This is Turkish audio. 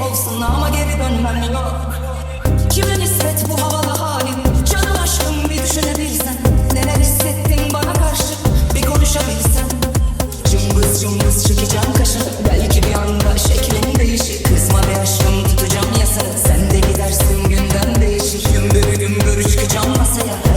kaybolsun ama geri dönmen yok. Kime nispet bu havalı halin? Canım aşkım bir düşünebilsen. Neler hissettin bana karşı? Bir konuşabilsen. Cımbız cımbız çekeceğim kaşını Belki bir anda şeklin değişir. Kızma be aşkım tutacağım yasını Sen de gidersin günden değişir. Gümbür gümbür çıkacağım masaya.